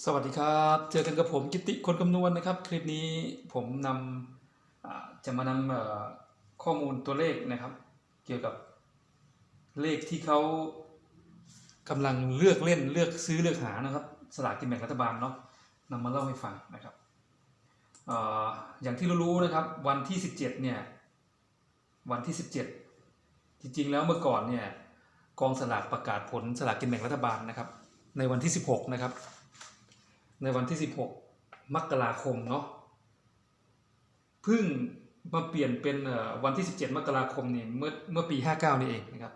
สวัสดีครับ เจอกันกับผมกิติคนคำนวณนะครับ คลิปนี้ผมนำจะมานำข้อมูลตัวเลขนะครับ เกี่ยวกับเลขที่เขากำลังเลือกเล่นเลือกซื้อเลือกหานะครับ สลากกินแบ่งรัฐบาลเนาะนำมาเล่าให้ฟังนะครับอออย่างที่รู้ๆนะครับ วันที่ 17เนี่ยวันที่ 17 จริงๆแล้วเมื่อก่อนเนี่ยกองสลากประกาศผลสลากกินแบ่งรัฐบาลนะครับ ในวันที่ 16 นะครับ ในวันที่ 16 มกราคมเนาะเพิ่งมาเปลี่ยนเป็นวันที่ 17 มกราคมเนี่ยเมื่อเมื่อปี 59 นี่เองนะครับ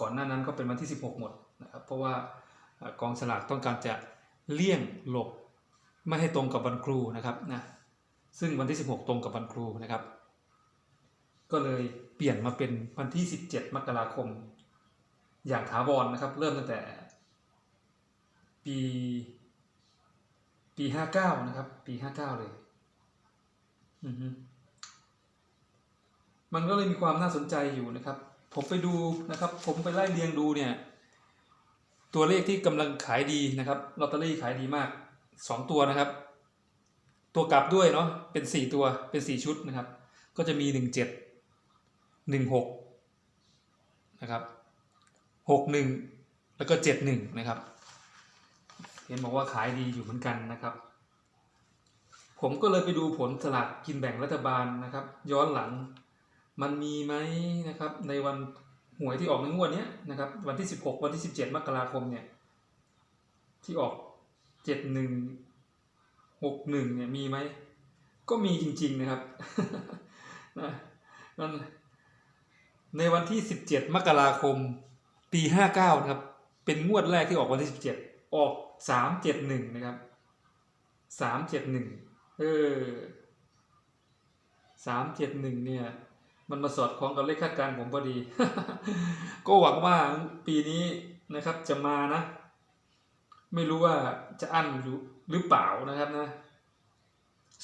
ก่อนหน้านั้นก็เป็นวันที่ 16 หมดนะครับเพราะว่ากองสลากต้องการจะเลี่ยงหลบไม่ให้ตรงกับวันครูนะครับนะซึ่งวันที่ 16 ตรงกับวันครูนะครับ ก็เลยเปลี่ยนมาเป็นวันที่ 17 มกราคม อย่างถาวรนะครับ เริ่มตั้งแต่ปี ปีห้าเก้านะครับ ปีห้าเก้าเลยมันก็เลยมีความน่าสนใจอยู่นะครับ ผมไปดูนะครับ ผมไปไล่เรียงดูเนี่ย ตัวเลขที่กำลังขายดีนะครับลอตเตอรี่ขายดีมากสองตัวนะครับ ตัวกลับด้วยเนาะเป็นสี่ตัวเป็นสี่ชุดนะครับ ก็จะมีหนึ่งเจ็ดหนึ่งหกนะครับหกหนึ่งแล้วก็เจ็ดหนึ่งนะครับ ห็นบอกว่าขายดีอยู่เหมือนกันนะครับ ผมก็เลยไปดูผลสลากกินแบ่งรัฐบาลนะครับ ย้อนหลังมันมีไหมนะครับ ในวันหวยที่ออกในงวดนี้นะครับ วันที่ 16 วันที่ 17 มกราคมเนี่ยที่ออก 71 61เนี่ยมีไหมก็มีจริง ๆนะครับนะนั่นในวันที่ 17 มกราคม ปี 59 นะครับ เป็นงวดแรกที่ออกวันที่ 17 ออก371นะครับ371เจ็ดหนึ่งเออ371เจ็ดหนึ่งเนี่ย มันมาสอดคล้องกับเลขคาดการณ์ผมพอดี ก็หวังว่าปีนี้นะครับจะมานะ ไม่รู้ว่าจะอั้นหรือหรือเปล่านะครับนะ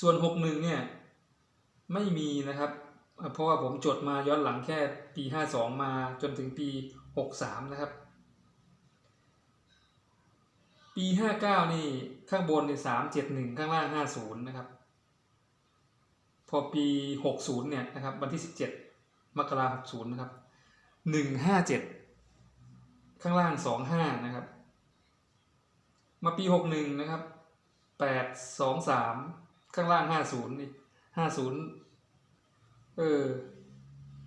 ส่วน61เนี่ย ไม่มีนะครับ เพราะว่าผมจดมาย้อนหลังแค่ปี52มาจนถึงปี63นะครับ ปีห้าเก้านี่ข้างบนเนี่ยสามเจ็ดหนึ่งข้างล่างห้าศูนย์นะครับ พอปีหกศูนย์เนี่ยนะครับวันที่สิบเจ็ดมกราหกศูนย์นะครับหนึ่งห้าเจ็ดข้างล่างสองห้านะครับ มาปีหกหนึ่งนะครับแปดสองสามข้างล่างห้าศูนย์นี่ห้าศูนย์เออ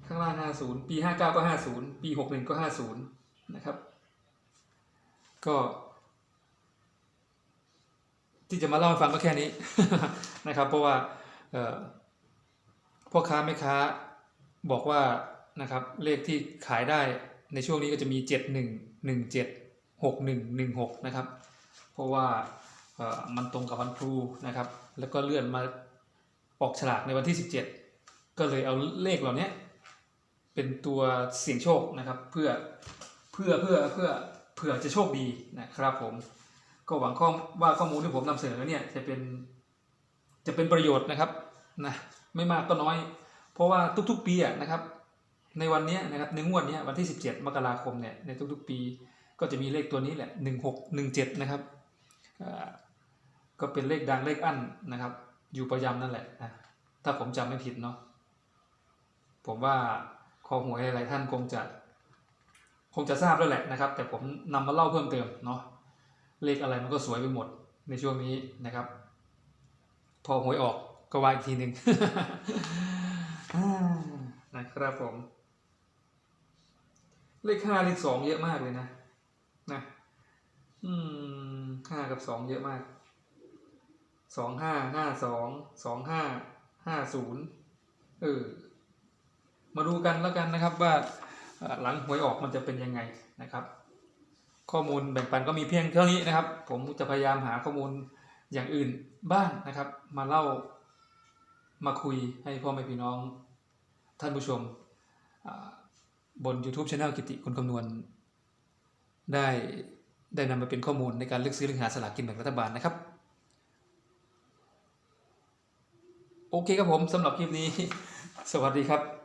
ข้างล่างห้าศูนย์ปีห้าเก้าก็ห้าศูนย์ปีหกหนึ่งก็ห้าศูนย์นะครับ ก็ ที่จะมาเล่าให้ฟังก็แค่นี้นะครับ เพราะว่าพ่อค้าแม่ค้าบอกว่านะครับเลขที่ขายได้ในช่วงนี้ก็จะมี 7 1 1 7 6 1 1 6 นะครับ เพราะว่ามันตรงกับวันครูนะครับ แล้วก็เลื่อนมาออกฉลากในวันที่ 17 ก็เลยเอาเลขเหล่านี้เป็นตัวเสี่ยงโชคนะครับ เพื่อเพื่อเพื่อเพื่อเผื่อจะโชคดีนะครับผม ก็หวังข้อว่าข้อมูลที่ผมนำเสนอเนี่ยจะเป็นจะเป็นประโยชน์นะครับนะไม่มากก็น้อย เพราะว่าทุกๆปีอะนะครับ ในวันนี้นะครับในงวดนี้วันที่ 17 มกราคมเนี่ยในทุกๆปี ก็จะมีเลขตัวนี้แหละ 1617 นะครับก็เป็นเลขดังเลขอั้นนะครับ อยู่ประจำนั่นแหละนะถ้าผมจำไม่ผิดเนาะผมว่าคอหวยหลายๆท่านคงจะ คงจะทราบแล้วแหละนะครับ แต่ผมนำมาเล่าเพิ่มเติมเนาะ เลขอะไรมันก็สวยไปหมดในช่วงนี้นะครับ พอหวยออกก็ว่าอีกทีหนึ่งนะครับผม เลขห้าเลขสองเยอะมากเลยนะนะอืมห้ากับสองเยอะมากสองห้าห้าสองสองห้าห้าศูนย์เออมาดูกันแล้วกันนะครับว่าหลังหวยออกมันจะเป็นยังไงนะครับ ข้อมูลแบ่งปันก็มีเพียงเท่านี้นะครับ ผมจะพยายามหาข้อมูลอย่างอื่นบ้างนะครับ มาเล่ามาคุยให้พ่อแม่พี่น้องท่านผู้ชมบน YouTube Channel กิติคนคำนวณ ได้ได้นำมาเป็นข้อมูลในการเลือกซื้อเลือกหาสลากกินแบ่งรัฐบาลนะครับ โอเคครับผมสำหรับคลิปนี้ สวัสดีครับ